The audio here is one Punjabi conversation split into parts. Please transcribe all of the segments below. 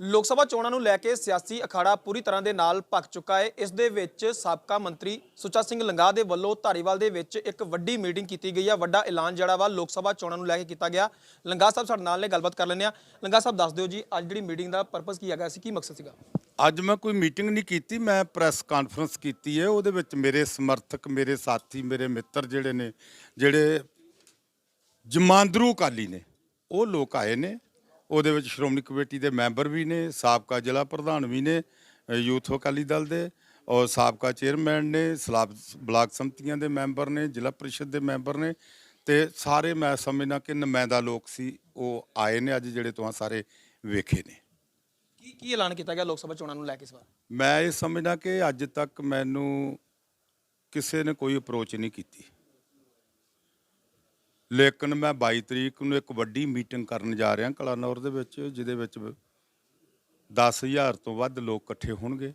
ਲੋਕ ਸਭਾ ਚੋਣਾਂ ਨੂੰ ਲੈ ਕੇ ਸਿਆਸੀ ਅਖਾੜਾ ਪੂਰੀ ਤਰ੍ਹਾਂ ਦੇ ਨਾਲ ਭਖ ਚੁੱਕਾ ਹੈ। ਇਸ ਦੇ ਵਿੱਚ ਸਾਬਕਾ ਮੰਤਰੀ ਸੁੱਚਾ ਸਿੰਘ ਲੰਗਾ ਦੇ ਵੱਲੋਂ ਧਾਰੀਵਾਲ ਦੇ ਵਿੱਚ ਇੱਕ ਵੱਡੀ ਮੀਟਿੰਗ ਕੀਤੀ ਗਈ ਹੈ ਵੱਡਾ ਐਲਾਨ ਜਿਹੜਾ ਵਾ ਲੋਕ ਸਭਾ ਚੋਣਾਂ ਨੂੰ ਲੈ ਕੇ ਕੀਤਾ ਗਿਆ। ਲੰਗਾ ਸਾਹਿਬ ਸਾਡੇ ਨਾਲ ਨੇ, ਗੱਲਬਾਤ ਕਰ ਲੈਂਦੇ ਆ ਲੰਗਾ ਸਾਹਿਬ, ਦੱਸ ਦਿਓ ਜੀ, ਅੱਜ ਜਿਹੜੀ ਮੀਟਿੰਗ ਦਾ ਪਰਪਸ ਕੀ ਹੈਗਾ? ਸੀ ਕੀ ਮਕਸਦ ਸੀਗਾ? ਅੱਜ ਮੈਂ ਕੋਈ ਮੀਟਿੰਗ ਨਹੀਂ ਕੀਤੀ, ਮੈਂ ਪ੍ਰੈਸ ਕਾਨਫਰੰਸ ਕੀਤੀ ਹੈ। ਉਹਦੇ ਵਿੱਚ ਮੇਰੇ ਸਮਰਥਕ, ਮੇਰੇ ਸਾਥੀ, ਮੇਰੇ ਮਿੱਤਰ ਜਿਹੜੇ ਨੇ, ਜਿਹੜੇ ਜਮਾਂਦਰੂ ਅਕਾਲੀ ਨੇ, ਉਹ ਲੋਕ ਆਏ ਨੇ। ਉਹਦੇ ਵਿੱਚ ਸ਼੍ਰੋਮਣੀ ਕਮੇਟੀ ਦੇ ਮੈਂਬਰ ਵੀ ਨੇ ਸਾਬਕਾ ਜ਼ਿਲ੍ਹਾ ਪ੍ਰਧਾਨ ਵੀ ਨੇ ਯੂਥ ਅਕਾਲੀ ਦਲ ਦੇ ਔਰ ਸਾਬਕਾ ਚੇਅਰਮੈਨ ਨੇ ਸਲਾਬ ਬਲਾਕ ਸੰਮਤੀਆਂ ਦੇ ਮੈਂਬਰ ਨੇ ਜ਼ਿਲ੍ਹਾ ਪ੍ਰੀਸ਼ਦ ਦੇ ਮੈਂਬਰ ਨੇ ਤੇ ਸਾਰੇ ਮੈਂ ਸਮਝਦਾ ਕਿ ਨੁਮਾਇੰਦਾ ਲੋਕ ਸੀ ਉਹ ਆਏ ਨੇ ਅੱਜ ਜਿਹੜੇ ਤੁਸੀਂ ਸਾਰੇ ਵੇਖੇ ਨੇ। ਕੀ ਕੀ ਐਲਾਨ ਕੀਤਾ ਗਿਆ ਲੋਕ ਸਭਾ ਚੋਣਾਂ ਨੂੰ ਲੈ ਕੇ ਇਸ ਵਾਰ? ਮੈਂ ਇਹ ਸਮਝਦਾ ਕਿ ਅੱਜ ਤੱਕ ਮੈਨੂੰ ਕਿਸੇ ਨੇ ਕੋਈ ਅਪਰੋਚ ਨਹੀਂ ਕੀਤੀ। ਲੇਕਿਨ ਮੈਂ 22 ਤਰੀਕ ਨੂੰ ਇੱਕ ਵੱਡੀ ਮੀਟਿੰਗ ਕਰਨ ਜਾ ਰਿਹਾ ਕਲਾਨੌਰ ਦੇ ਵਿੱਚ ਜਿਹਦੇ ਵਿੱਚ 10000 ਤੋਂ ਵੱਧ ਲੋਕ ਇਕੱਠੇ ਹੋਣਗੇ।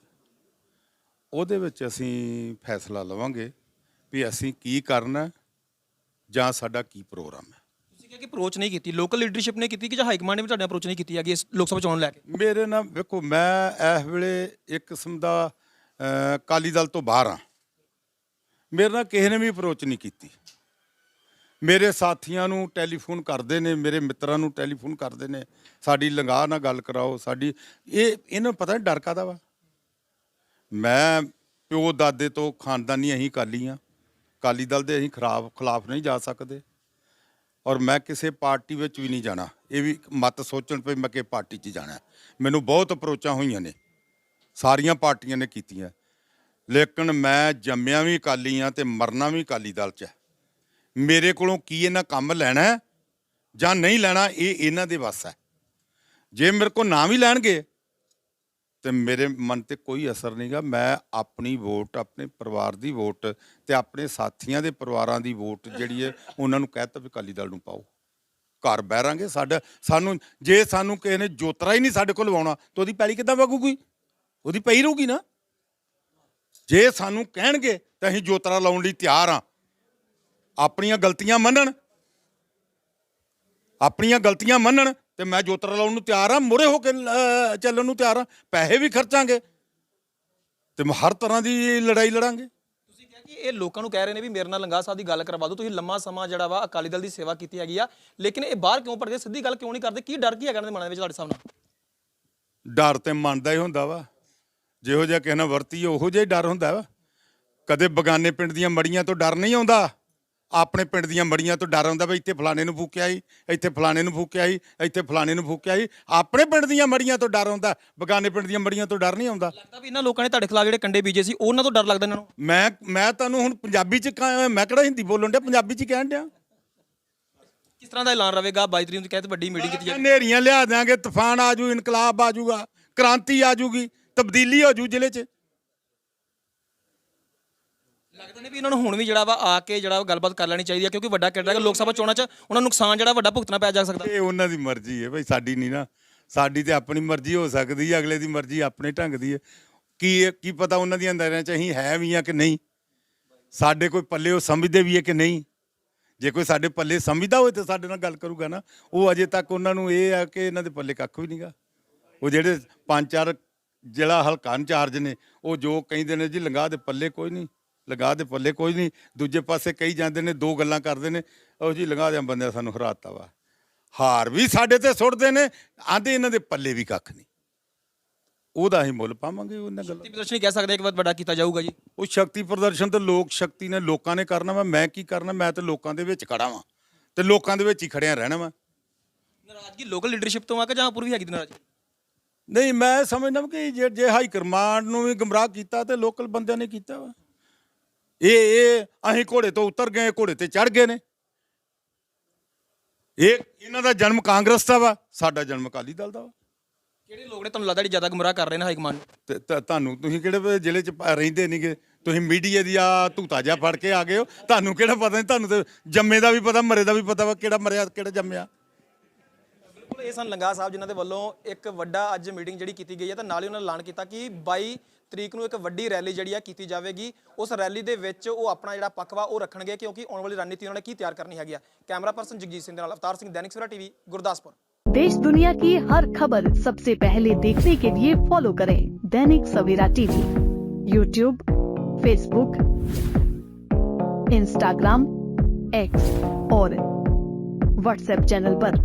ਉਹਦੇ ਵਿੱਚ ਅਸੀਂ ਫੈਸਲਾ ਲਵਾਂਗੇ ਵੀ ਅਸੀਂ ਕੀ ਕਰਨਾ ਜਾਂ ਸਾਡਾ ਕੀ ਪ੍ਰੋਗਰਾਮ ਹੈ। ਤੁਸੀਂ ਕਿਹਾ ਕਿ ਅਪਰੋਚ ਨਹੀਂ ਕੀਤੀ ਲੋਕਲ ਲੀਡਰਸ਼ਿਪ ਨੇ ਕੀਤੀ ਕਿ ਜਾਂ ਹਾਈ ਕਮਾਂਡ ਨੇ ਵੀ ਤੁਹਾਡੇ ਅਪਰੋਚ ਨਹੀਂ ਕੀਤੀ ਹੈਗੀ ਇਸ ਲੋਕ ਸਭਾ ਚੋਣ ਲੈ ਕੇ? ਮੇਰੇ ਨਾਲ ਵੇਖੋ ਮੈਂ ਇਸ ਵੇਲੇ ਇੱਕ ਕਿਸਮ ਦਾ ਅਹ, ਅਕਾਲੀ ਦਲ ਤੋਂ ਬਾਹਰ ਹਾਂ। ਮੇਰੇ ਨਾਲ ਕਿਸੇ ਨੇ ਵੀ ਅਪਰੋਚ ਨਹੀਂ ਕੀਤੀ। ਮੇਰੇ ਸਾਥੀਆਂ ਨੂੰ ਟੈਲੀਫੋਨ ਕਰਦੇ ਨੇ, ਮੇਰੇ ਮਿੱਤਰਾਂ ਨੂੰ ਟੈਲੀਫੋਨ ਕਰਦੇ ਨੇ। ਸਾਡੀ ਲੰਗਾਹ ਨਾਲ ਗੱਲ ਕਰਾਓ, ਸਾਡੀ ਇਹ, ਇਹਨਾਂ ਪਤਾ ਨਹੀਂ ਡਰ ਕਾਦਾ ਵਾ? ਮੈਂ ਪਿਓ ਦਾਦੇ ਤੋਂ ਖਾਨਦਾਨੀ ਅਸੀਂ ਅਕਾਲੀ ਹਾਂ ਅਕਾਲੀ ਦਲ ਦੇ ਅਸੀਂ ਖਰਾਬ, ਖਿਲਾਫ ਨਹੀਂ ਜਾ ਸਕਦੇ। ਔਰ ਮੈਂ ਕਿਸੇ ਪਾਰਟੀ ਵਿੱਚ ਵੀ ਨਹੀਂ ਜਾਣਾ। ਇਹ ਵੀ ਮਤ ਸੋਚਣ ਪਈ, ਮੈਂ ਕਿ ਪਾਰਟੀ 'ਚ ਜਾਣਾ। ਮੈਨੂੰ ਬਹੁਤ ਅਪਰੋਚਾਂ ਹੋਈਆਂ ਨੇ। ਸਾਰੀਆਂ ਪਾਰਟੀਆਂ ਨੇ ਕੀਤੀਆਂ। ਲੇਕਿਨ ਮੈਂ ਜੰਮਿਆ ਵੀ ਅਕਾਲੀ ਆ ਤੇ ਮਰਨਾ ਵੀ ਅਕਾਲੀ ਦਲ 'ਚ ਹੈ। ਮੇਰੇ ਕੋਲੋਂ ਕੀ ਇਹਨਾਂ ਕੰਮ ਲੈਣਾ ਜਾਂ ਨਹੀਂ ਲੈਣਾ, ਇਹ ਇਹਨਾਂ ਦੇ ਵੱਸ ਹੈ। ਜੇ ਮੇਰੇ ਕੋਲ ਨਾ ਵੀ ਲੈਣਗੇ, ਤੇ ਮੇਰੇ ਮਨ ਤੇ ਕੋਈ ਅਸਰ ਨਹੀਂਗਾ ਮੈਂ ਆਪਣੀ ਵੋਟ, ਆਪਣੇ ਪਰਿਵਾਰ ਦੀ ਵੋਟ ਤੇ ਆਪਣੇ ਸਾਥੀਆਂ ਦੇ ਪਰਿਵਾਰਾਂ ਦੀ ਵੋਟ ਜਿਹੜੀ ਹੈ, ਉਹਨਾਂ ਨੂੰ ਕਹਿ ਤਾ ਵੀ ਅਕਾਲੀ ਦਲ ਨੂੰ ਪਾਓ। ਘਰ ਬਹਿਰਾਂਗੇ ਸਾਡਾ, ਸਾਨੂੰ, ਜੇ ਸਾਨੂੰ ਕਿਸੇ ਨੇ ਜੋਤਰਾ ਹੀ ਨਹੀਂ ਸਾਡੇ ਕੋਲ ਲਵਾਉਣਾ, ਤਾਂ ਉਹਦੀ ਪੈਲੀ ਕਿੱਦਾਂ ਵਗੂਗੀ? ਉਹਦੀ ਪਈ ਰਹੂਗੀ ਨਾ। ਜੇ ਸਾਨੂੰ ਕਹਿਣਗੇ, ਤਾਂ ਅਸੀਂ ਜੋਤਰਾ ਲਾਉਣ ਲਈ ਤਿਆਰ ਆ ਆਪਣੀਆਂ ਗਲਤੀਆਂ ਮੰਨਣ। ਆਪਣੀਆਂ ਗਲਤੀਆਂ ਮੰਨਣ ਤੇ ਮੈਂ ਜੋਤਰਾ ਲਾਉਣ ਨੂੰ ਤਿਆਰ ਆ ਮੁਰੇ ਹੋ ਕੇ ਚੱਲਣ ਨੂੰ ਤਿਆਰ ਆ। ਪੈਸੇ ਵੀ ਖਰਚਾਂਗੇ ਤੇ ਮੈਂ ਹਰ ਤਰ੍ਹਾਂ ਦੀ ਲੜਾਈ ਲੜਾਂਗੇ। ਤੁਸੀਂ ਕਿਹਾ ਕਿ ਇਹ ਲੋਕਾਂ ਨੂੰ ਕਹਿ ਰਹੇ ਨੇ ਵੀ ਮੇਰੇ ਨਾਲ ਲੰਗਾ ਸਾਹਿਬ ਦੀ ਗੱਲ ਕਰਵਾ ਦਿਓ ਤੁਸੀਂ ਲੰਮਾ ਸਮਾਂ ਜਿਹੜਾ ਵਾ ਅਕਾਲੀ ਦਲ ਦੀ ਸੇਵਾ ਕੀਤੀ ਹੈਗੀ ਆ ਲੇਕਿਨ ਇਹ ਬਾਹਰ ਕਿਉਂ ਭੜਦੇ ਸਿੱਧੀ ਗੱਲ ਕਿਉਂ ਨਹੀਂ ਕਰਦੇ? ਕੀ ਡਰ ਕੀ ਹੈਗਾ ਇਹਨਾਂ ਦੇ ਮਨਾਂ ਦੇ ਵਿੱਚ ਤੁਹਾਡੇ ਸਾਹਮਣੇ? ਡਰ ਤੇ ਮੰਨਦਾ ਹੀ ਹੁੰਦਾ ਵਾ। ਜਿਹੋ ਜਿਹਾ ਕਿਸੇ ਨਾਲ ਵਰਤੀ ਉਹੋ ਜਿਹਾ ਹੀ ਡਰ ਹੁੰਦਾ ਵਾ। ਕਦੇ ਬਗਾਨੇ ਪਿੰਡ ਦੀਆਂ ਮੜੀਆਂ ਤੋਂ ਡਰ ਨਹੀਂ ਆਉਂਦਾ। ਆਪਣੇ ਪਿੰਡ ਦੀਆਂ ਮੜੀਆਂ ਤੋਂ ਡਰ ਆਉਂਦਾ ਵੀ ਇੱਥੇ ਫਲਾਣੇ ਨੂੰ ਫੂਕਿਆ ਸੀ ਇੱਥੇ ਫਲਾਣੇ ਨੂੰ ਫੂਕਿਆ ਸੀ ਇੱਥੇ ਫਲਾਣੇ ਨੂੰ ਫੂਕਿਆ ਸੀ ਆਪਣੇ ਪਿੰਡ ਦੀਆਂ ਮੜੀਆਂ ਤੋਂ ਡਰ ਆਉਂਦਾ ਬਗਾਨੇ ਪਿੰਡ ਦੀਆਂ ਮੜੀਆਂ ਤੋਂ ਡਰ ਨਹੀਂ ਆਉਂਦਾ। ਲੱਗਦਾ ਵੀ ਇਹਨਾਂ ਲੋਕਾਂ ਨੇ ਤੁਹਾਡੇ ਖਿਲਾਫ ਜਿਹੜੇ ਕੰਡੇ ਬੀਜੇ ਸੀ ਉਹਨਾਂ ਤੋਂ ਡਰ ਲੱਗਦਾ ਇਹਨਾਂ ਨੂੰ? ਮੈਂ ਮੈਂ ਤੁਹਾਨੂੰ ਹੁਣ ਪੰਜਾਬੀ ਚ ਕਾਂ- ਮੈਂ ਕਿਹੜਾ ਹਿੰਦੀ ਬੋਲਣ ਡਿਆ ਪੰਜਾਬੀ ਚ ਹੀ ਕਹਿਣ ਡਿਆ। ਕਿਸ ਤਰ੍ਹਾਂ ਦਾ ਐਲਾਨ ਰਵੇਗਾ? 22 ਤਰੀਕ ਨੂੰ ਕਹਿੰਦੇ ਵੱਡੀ ਮੀਟਿੰਗ ਕੀਤੀ ਜਾਵੇ। ਹਨੇਰੀਆਂ ਲਿਆ ਦਿਆਂਗੇ ਤੂਫਾਨ ਆਜੂ ਇਨਕਲਾਬ ਆਜੂਗਾ ਕ੍ਰਾਂਤੀ ਆਜੂਗੀ ਤਬਦੀਲੀ ਹੋ ਜੂ ਜ਼ਿਲ੍ਹੇ 'ਚ। ਲੱਗਦਾ ਨਹੀਂ ਵੀ ਇਹਨਾਂ ਨੂੰ ਹੁਣ ਵੀ ਜਿਹੜਾ ਵਾ ਆ ਕੇ ਜਿਹੜਾ ਵਾ ਗੱਲਬਾਤ ਕਰ ਲੈਣੀ ਚਾਹੀਦੀ ਹੈ ਕਿਉਂਕਿ ਵੱਡਾ ਕਿਹੜਾ ਲੋਕ ਸਭਾ ਚੋਣਾਂ 'ਚ ਉਹਨਾਂ ਨੂੰ ਨੁਕਸਾਨ ਜਿਹੜਾ ਵੱਡਾ ਭੁਗਤਣਾ ਪੈ ਜਾ ਸਕਦਾ। ਇਹ ਉਹਨਾਂ ਦੀ ਮਰਜ਼ੀ ਹੈ ਭਾਈ ਸਾਡੀ ਨਹੀਂ ਨਾ। ਸਾਡੀ ਤੇ ਆਪਣੀ ਮਰਜ਼ੀ ਹੋ ਸਕਦੀ ਹੈ, ਅਗਲੇ ਦੀ ਮਰਜ਼ੀ ਆਪਣੇ ਢੰਗ ਦੀ ਹੈ। ਕੀ ਕੀ ਪਤਾ ਉਹਨਾਂ ਦੀਆਂ ਅੰਦਰਾਂ 'ਚ ਅਸੀਂ ਹੈ ਵੀ ਆ ਕਿ ਨਹੀਂ? ਸਾਡੇ ਕੋਈ ਪੱਲੇ ਉਹ ਸਮਝਦੇ ਵੀ ਹੈ ਕਿ ਨਹੀਂ? ਜੇ ਕੋਈ ਸਾਡੇ ਪੱਲੇ ਸਮਝਦਾ ਹੋਵੇ ਤਾਂ ਸਾਡੇ ਨਾਲ ਗੱਲ ਕਰੂਗਾ ਨਾ, ਉਹ ਅਜੇ ਤੱਕ ਉਹਨਾਂ ਨੂੰ ਇਹ ਆ ਕਿ ਇਹਨਾਂ ਦੇ ਪੱਲੇ ਕੱਖ ਵੀ ਨਹੀਂਗਾ ਉਹ ਜਿਹੜੇ ਪੰਜ ਚਾਰ ਜਿਹੜਾ ਹਲਕਾ ਇੰਚਾਰਜ ਨੇ, ਉਹ ਜੋ ਕਹਿੰਦੇ ਨੇ ਜੀ ਲੰਗਾ ਦੇ ਪੱਲੇ ਕੋਈ ਨਹੀਂ। ਲਗਾ ਦੇ ਪੱਲੇ ਕੋਈ ਨਹੀਂ। ਦੂਜੇ ਪਾਸੇ ਕਹੀ ਜਾਂਦੇ ਨੇ ਦੋ ਗੱਲਾਂ ਕਰਦੇ ਨੇ ਉਹ ਜੀ ਲਗਾ ਦੇ ਬੰਦਿਆਂ ਸਾਨੂੰ ਹਰਾਤਾ ਵਾ। ਹਾਰ ਵੀ ਸਾਡੇ ਤੇ ਸੁੱਟਦੇ ਨੇ ਆਂਦੇ ਇਹਨਾਂ ਦੇ ਪੱਲੇ ਵੀ ਕੱਖ ਨਹੀਂ। ਉਹਦਾ ਅਸੀਂ ਮੁੱਲ ਪਾਵਾਂਗੇ ਉਹਨਾਂ ਗੱਲਾਂ ਸ਼ਕਤੀ ਪ੍ਰਦਰਸ਼ਨੀ ਕਹਿ ਸਕਦੇ ਇੱਕ ਵਾਰ ਵੱਡਾ ਕੀਤਾ ਜਾਊਗਾ ਜੀ। ਉਹ ਸ਼ਕਤੀ ਪ੍ਰਦਰਸ਼ਨ ਤੇ ਲੋਕ ਸ਼ਕਤੀ ਨੇ ਲੋਕਾਂ ਨੇ ਕਰਨਾ ਵਾ। ਮੈਂ ਕੀ ਕਰਨਾ ਮੈਂ ਤੇ ਲੋਕਾਂ ਦੇ ਵਿੱਚ ਖੜਾ ਵਾਂ। ਤੇ ਲੋਕਾਂ ਦੇ ਵਿੱਚ ਹੀ ਖੜਿਆ ਰਹਿਣਾ ਵਾ। ਨਾਰਾਜ਼ਗੀ ਲੋਕਲ ਲੀਡਰਸ਼ਿਪ ਤੋਂ ਆ ਕੇ ਜਾਂ ਪੂਰੀ ਹੈਗੀ ਨਾਰਾਜ਼ਗੀ? ਨਹੀਂ ਮੈਂ ਸਮਝਦਾ ਕਿ ਜੇ ਜੇ ਹਾਈ ਕਮਾਂਡ ਨੂੰ ਵੀ ਗਮਰਾਹ ਕੀਤਾ ਤੇ ਲੋਕਲ ਬੰਦਿਆਂ ਨੇ ਕੀਤਾ ਵਾ। ਇਹ ਇਹ ਅਸੀਂ ਘੋੜੇ ਤੋਂ ਉਤਰ ਗਏ ਘੋੜੇ ਤੇ ਚੜ ਗਏ ਨੇ। ਇਹ ਇਹਨਾਂ ਦਾ ਜਨਮ ਕਾਂਗਰਸ ਦਾ ਵਾ ਸਾਡਾ ਜਨਮ ਅਕਾਲੀ ਦਲ ਦਾ ਵਾ। ਕਿਹੜੇ ਲੋਕ ਨੇ ਤੁਹਾਨੂੰ ਲੱਗਦਾ ਜ਼ਿਆਦਾ ਗੁੰਮਰਾਹ ਕਰ ਰਹੇ ਨੇ ਹਾਈ ਕਮਾਂਡ ਨੂੰ? ਤੇ ਤ- ਤੁਹਾਨੂੰ ਤੁਸੀਂ ਕਿਹੜੇ ਜ਼ਿਲ੍ਹੇ 'ਚ ਪ- ਰਹਿੰਦੇ ਨਹੀਂਗੇ ਤੁਸੀਂ ਮੀਡੀਆ ਦੀ ਆ ਧੂਤਾ ਜਿਹਾ ਫੜ ਕੇ ਆ ਗਏ ਹੋ। ਤੁਹਾਨੂੰ ਕਿਹੜਾ ਪਤਾ ਨਹੀਂ ਤੁਹਾਨੂੰ ਤੇ ਜੰਮੇ ਦਾ ਵੀ ਪਤਾ ਮਰੇ ਦਾ ਵੀ ਪਤਾ ਵਾ ਕਿਹੜਾ ਮਰਿਆ ਕਿਹੜਾ ਜੰਮਿਆ। ਬਿਲਕੁਲ ਇਹ ਸਨ ਲੰਗਾ ਸਾਹਿਬ ਜਿਨ੍ਹਾਂ ਦੇ ਵੱਲੋਂ ਇੱਕ ਵੱਡਾ ਅੱਜ ਮੀਟਿੰਗ ਜਿਹੜੀ ਕੀਤੀ ਗਈ ਹੈ ਤਾਂ ਨਾਲ ਹੀ ਉਹਨਾਂ ਨੇ ਐਲਾਨ ਕੀਤਾ ਕਿ 22 ਤਰੀਕ ਨੂੰ ਇੱਕ ਵੱਡੀ ਰੈਲੀ ਜਿਹੜੀ ਆ ਕੀਤੀ ਜਾਵੇਗੀ। ਉਸ ਰੈਲੀ ਦੇ ਵਿੱਚ ਉਹ ਆਪਣਾ ਜਿਹੜਾ ਪੱਕਵਾ ਉਹ ਰੱਖਣਗੇ ਕਿਉਂਕਿ ਆਉਣ ਵਾਲੀ ਰਣਨੀਤੀ ਉਹਨਾਂ ਨੇ ਕੀ ਤਿਆਰ ਕਰਨੀ ਹੈਗੀ ਆ। ਕੈਮਰਾ ਪਰਸਨ ਜਗਜੀਤ ਸਿੰਘ ਦੇ ਨਾਲ ਅਵਤਾਰ ਸਿੰਘ, ਦੈਨਿਕ ਸਵੇਰਾ ਟੀਵੀ, ਗੁਰਦਾਸਪੁਰ। देश दुनिया की हर खबर सबसे पहले देखने के लिए फॉलो करें Dainik Savera TV YouTube Facebook Instagram X और व्हाट्सएप चैनल पर।